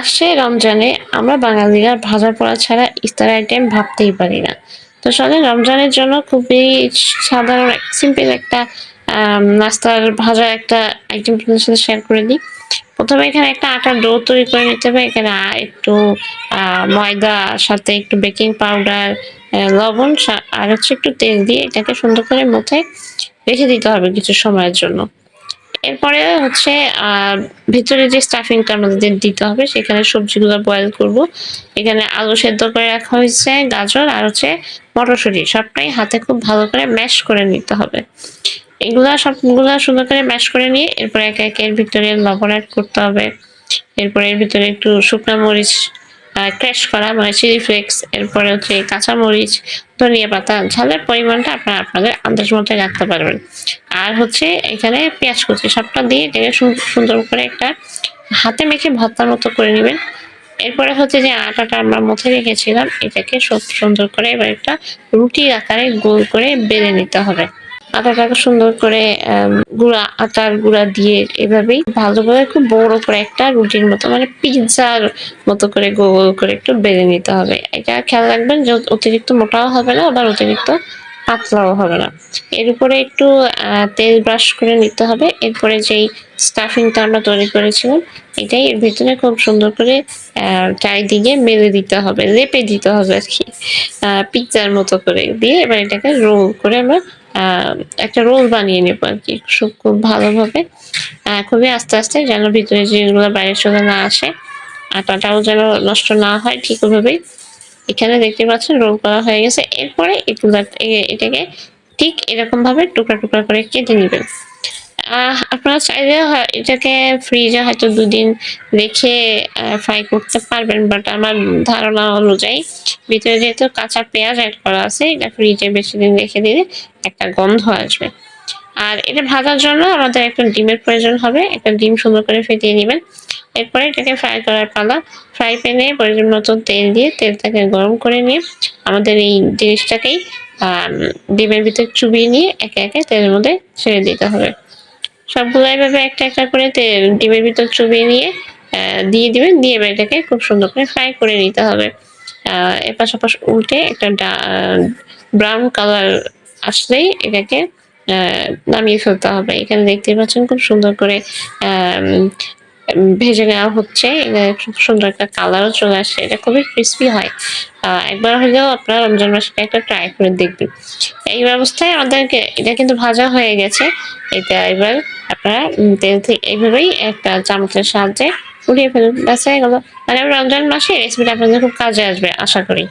আসছে রমজানে, আমরা বাঙালিরা ভাজা পোড়া ছাড়া ইফতার আইটেম ভাবতেই পারি না। তো চলেন রমজানের জন্য খুবই সাধারণ সিম্পল একটা নাস্তার ভাজা একটা আইটেম আপনাদের সাথে শেয়ার করে দিই। প্রথমে এখানে একটা আটার ডো তৈরি করে নিতে হবে। এখানে একটু ময়দা, সাথে একটু বেকিং পাউডার লবণ আর হচ্ছে একটু তেল দিয়ে এটাকে সুন্দর করে মুথে রেখে দিতে হবে কিছু সময়ের জন্য। এরপরে হচ্ছে ভিতরে যে স্টাফিংটা আমাদের দিতে হবে, সেখানে সবজিগুলো বয়েল করব। এখানে আলু সেদ্ধ করে রাখা হয়েছে, গাজর আর হচ্ছে মটরশুঁটি। সবটাই হাতে খুব ভালো করে ম্যাশ করে নিতে হবে। এগুলা সবগুলা সুন্দর করে ম্যাশ করে নিয়ে এরপরে একে একে এর ভিতরে লবণ অ্যাড করতে হবে। এরপরে এর ভিতরে একটু শুকনো মরিচ ক্র্যাশ করা মানে চিলি ফ্লেক্স এরপরে হচ্ছে কাঁচামরিচ, ধনিয়া পাতা, ঝালের পরিমাণটা আপনারা আপনাদের আন্দাজ মতো রাখতে পারবেন। আর হচ্ছে এখানে পেঁয়াজ কুচি, সবটা দিয়ে এটাকে সুন্দর করে একটা হাতে মেখে ভর্তার মতো করে নেবেন। এরপরে হচ্ছে যে আটাটা আমরা মুখে রেখেছিলাম, এটাকে সুন্দর করে এবার একটা রুটির আকারে গোল করে বেলে নিতে হবে। আটাটাকে সুন্দর করে গুঁড়া আটার গুঁড়া দিয়ে এভাবেই ভালো করে খুব বড় করে একটা রুটির মতো মানে পিৎজার মতো করে গোল করে একটু বেলে নিতে হবে। এটা খেয়াল রাখবেন যে অতিরিক্ত মোটাও হবে না, আবার অতিরিক্ত পাতলাও হবে না। এর উপরে একটু তেল ব্রাশ করে নিতে হবে। এরপরে যেই স্টাফিংটা আমরা তৈরি করেছিলাম, এটাই এর ভিতরে খুব সুন্দর করে চারিদিকে মেলে দিতে হবে, লেপে দিতে হবে আর কি পিৎজার মতো করে দিয়ে এবার এটাকে রোল করে আমরা একটা রোল বানিয়ে নেব আর কি, খুব খুব ভালোভাবে। খুবই আস্তে আস্তে যেন ভিতরে যেগুলো বাইরে চলে না আসে আটাটাও যেন নষ্ট না হয় ঠিক ওভাবেই। এখানে দেখতে পাচ্ছেন রোল করা হয়ে গেছে, এরপরে এটাকে ঠিক এরকমভাবে টুকরা টুকরা করে কেটে নেবেন। আপনারা চাইলে এটাকে ফ্রিজে হয়তো দুদিন রেখে ফ্রাই করতে পারবেন বাট আমার ধারণা অনুযায়ী ভিতরে যেহেতু কাঁচা পেঁয়াজ অ্যাড করা আছে, এটা ফ্রিজে বেশি দিন রেখে দিলে একটা গন্ধ আসবে। আর এটা ভাজার জন্য আমাদের একটা ডিমের প্রয়োজন হবে, একটা ডিম সুন্দর করে ফেটিয়ে নেবেন। এরপরে এটাকে ফ্রাই করার পালা। ফ্রাই প্যানে পরিমাণ মতো তেল দিয়ে তেলটাকে গরম করে নিয়ে আমাদের এই জিনিসটাকেই ডিমের ভিতরে চুবিয়ে নিয়ে একে একে তেলের মধ্যে ছেড়ে দিতে হবে। সবগুলো এভাবে একটা একটা করে ডিমের ভিতর চুবিয়ে নিয়ে দিয়ে দিবেন। দিয়ে এবার এটাকে খুব সুন্দর করে ফ্রাই করে নিতে হবে। এপাশ ওপাশ উল্টে একটা ব্রাউন কালার আসলেই এটাকে নামিয়ে ফেলতে হবে। এখানে দেখতে পাচ্ছেন খুব সুন্দর করে ভেজে নেওয়া হচ্ছে খুব সুন্দর একটা কালারও চলে আসছে এটা খুবই ক্রিস্পি হয়। একবার হলেও আপনারা রমজান মাসে একটা ট্রাই করে দেখবেন। এই ব্যবস্থায় আমাদেরকে, এটা কিন্তু ভাজা হয়ে গেছে, এটা এবার আপনারা তেল থেকে এইভাবেই একটা চামচের সাহায্যে উঠিয়ে ফেলুন, ব্যাস হয়ে গেলো। মানে রমজান মাসে রেসিপিটা আপনাদের খুব কাজে আসবে, আশা করি।